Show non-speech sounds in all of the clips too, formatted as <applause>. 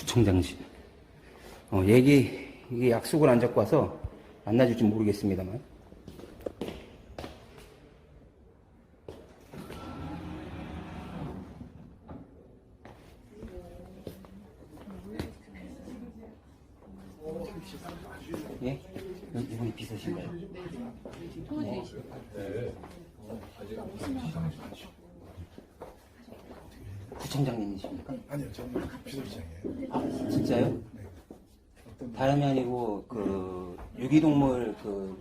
구청장실. 어, 얘기, 이게 약속을 안 잡고 와서 만나줄지 모르겠습니다만. 예? 여기 이분이 비서신가요? 구청장님이십니까? 아니요, 저는 비서실장이에요. 아, 진짜요? 다름이 아니고 그 유기동물 그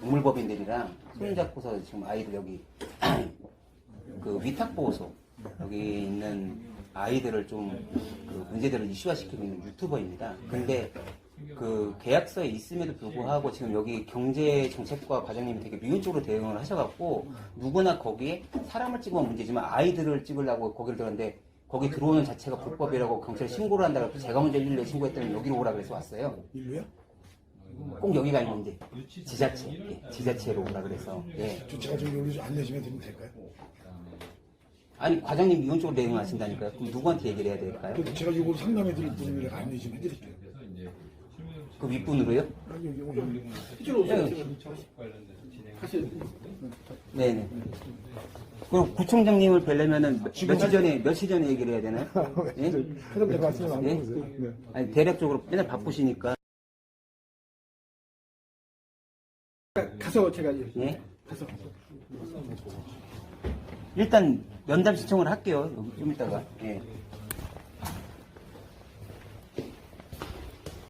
동물법인들이랑 손잡고서 지금 아이들 여기 <clears throat> 그 위탁보호소 여기 있는 아이들을 좀 그 문제들을 이슈화시키고 있는 유튜버입니다. 근데 그 계약서에 있음에도 불구하고 지금 여기 경제정책과 과장님이 되게 미온적으로 대응을 하셔갖고 누구나 거기에 사람을 찍으면 문제지만 아이들을 찍으려고 거기를 들었는데 거기 들어오는 자체가 불법이라고 경찰에 신고를 한다고 제가 먼저 112에 신고했더니 여기로 오라 그래서 왔어요. 일루야? 꼭 여기가 이제 지자체, 예, 지자체로 오라 그래서 예. 저 제가 좀 여기 좀 안내시면 되면 될까요? 아니 과장님 미온적으로 대응하신다니까요. 그럼 누구한테 얘기를 해야 될까요? 그래도 제가 이거 상담해 드릴 분을 내가 안내 좀 해드릴게요. 그 윗분으로요? 아니, 여기 오늘 네네. 그럼 구청장님을 뵈려면은 며칠 전에 며칠 전에 얘기를 해야 되나요? <laughs> 예? 안 예? 보세요. 네. 아니 대략적으로 맨날 바쁘시니까 가서 제가 예? 가서 일단 면담 신청을 할게요. 여기 좀 이따가. 예.